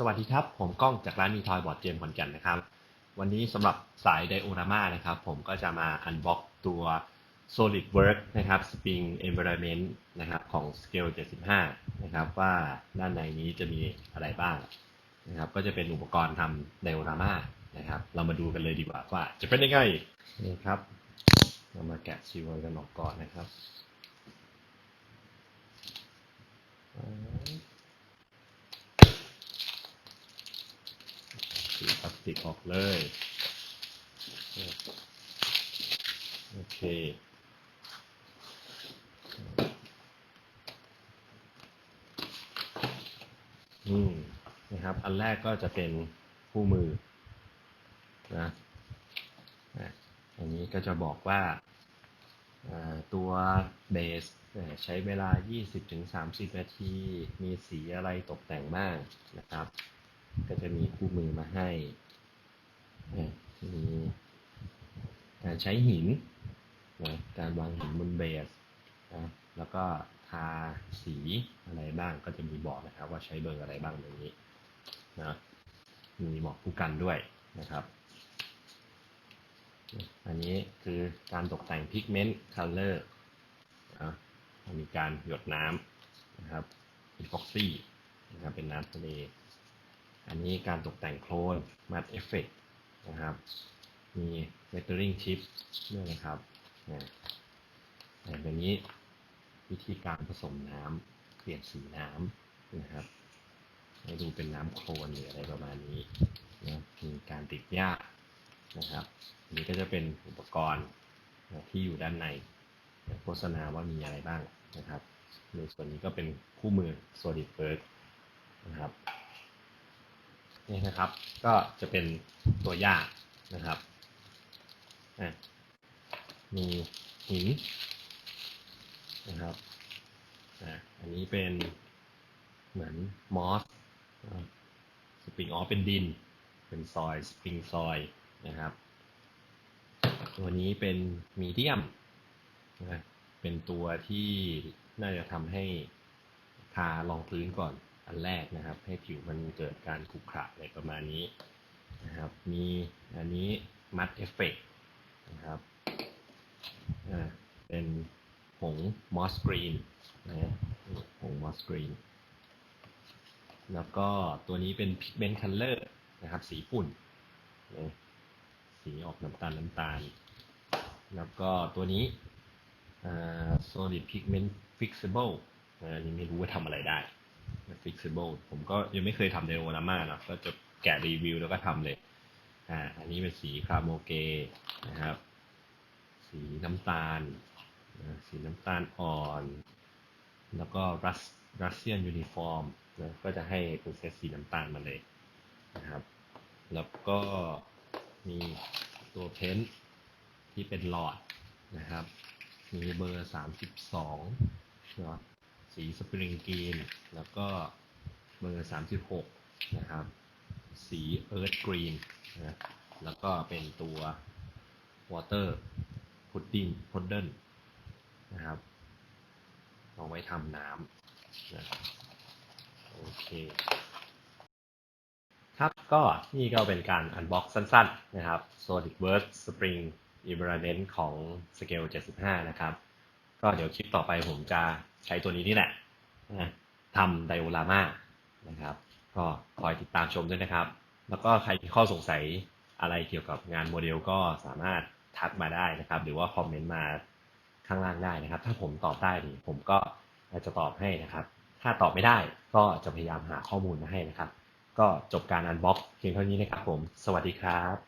สวัสดีครับ ผมก้องจากร้านมีทอยบอร์ดเกมขอนแก่นนะครับ วันนี้สำหรับสายไดโอรามานะครับ ผมก็จะมาอันบ็อกตัว SolidWork นะครับ Spring Environment นะครับของ Scale 75 นะครับ ว่าด้านในนี้จะมีอะไรบ้างนะครับ ก็จะเป็นอุปกรณ์ทำไดโอรามานะครับ เรามาดูกันเลยดีกว่าว่าจะเป็นยังไงนี่ครับ เรามาแกะซีวกันออกก่อนนะครับ สีพลาส ติกออกเลย โอเคอืมนะครับ อันแรกก็จะเป็นคู่มือนะอันนี้ก็จะบอกว่าตัวเบสใช้เวลา 20-30 นาที มีสีอะไรตกแต่งบ้างนะครับ ก็จะมีคู่มือมาให้ มีการใช้หินนะการวางหินบนเบสนะแล้วก็ทาสีอะไรบ้างก็จะมีบอกนะครับ ว่าใช้เบอร์อะไรบ้างอย่างนี้นะมีบอกผู้กันด้วยนะครับ อันนี้คือการตกแต่ง pigment color นะมีการหยดน้ำนะครับ epoxy นะครับเป็นน้ำทะเล อันนี้การตกแต่งโคลน matte effect นะครับ มี lettering tip ด้วยนะครับนะอันนี้วิธีการผสมน้ำเปลี่ยนสีน้ำนะครับ ให้ดูเป็นน้ำโคลนหรืออะไรประมาณนี้นะมีการติดหญ้านะครับ นี้ก็จะเป็นอุปกรณ์นะที่อยู่ด้านในโฆษณาว่ามีอะไรบ้างนะครับ ในส่วนนี้ก็เป็นคู่มือ SolidWorks นะครับ นี่นะครับ ก็จะเป็นตัวยางนะครับมีหินนะครับอันนี้เป็นเหมือนมอสสปริงอ๋อเป็นดิน เป็นซอยสปริงซอยนะครับ ตัวนี้เป็นมีเดียมนะเป็นตัวที่น่าจะทำให้ทารองพื้นก่อน อันแรกนะครับ ให้ผิวมันเกิดการขรุขระอะไรประมาณนี้นะครับ มีอันนี้มัดเอฟเฟกนะครับอ่าเป็นผงมอสกรีนนะผงมอสกรีนแล้วก็ตัวนี้เป็น pigment color นะครับ สีฝุ่นนะสีออกน้ำตาลน้ำตาล แล้วก็ตัวนี้อ่า solid pigment fixable อันนี้ไม่รู้ว่าทำอะไรได้ fixable ผมก็ยังไม่เคยทำไดโอราม่านะก็จะแกะรีวิวแล้วก็ทำเลย อ่า อันนี้เป็นสีคาโมเกนะครับ สีน้ำตาล สีน้ำตาลอ่อน แล้วก็รัสรัสเซียนยูนิฟอร์มนะก็จะให้เป็นเซตสีน้ำตาลมาเลยนะครับ แล้วก็มีตัวเพ้นท์ที่เป็นหลอดนะครับ มีเบอร์สามสิบสองเนาะ สีสปริงกรีน แล้วก็เบอร์สามสิบหกนะครับ สีเอิร์ธกรีนนะแล้วก็เป็นตัววอเตอร์พุดดิ้งพุดเดิลนะครับเอาไว้ทำน้ำนะโอเค ครับก็นี่ก็เป็นการอันบ็อกสั้น ๆ นะครับ SolidWorks Spring Environment ของ Scale 75 นะครับ ก็เดี๋ยวคลิปต่อไปผมจะใช้ตัวนี้นี่แหละทำไดโอรามานะครับ ก็คอยติดตามชมด้วยนะครับ แล้วก็ใครมีข้อสงสัยอะไรเกี่ยวกับงานโมเดลก็สามารถทักมาได้นะครับ หรือว่าคอมเมนต์มาข้างล่างได้นะครับ ถ้าผมตอบได้นี่ผมก็จะตอบให้นะครับ ถ้าตอบไม่ได้ก็จะพยายามหาข้อมูลมาให้นะครับ ก็จบการอันบ็อกเพียงเท่านี้นะครับผม สวัสดีครับ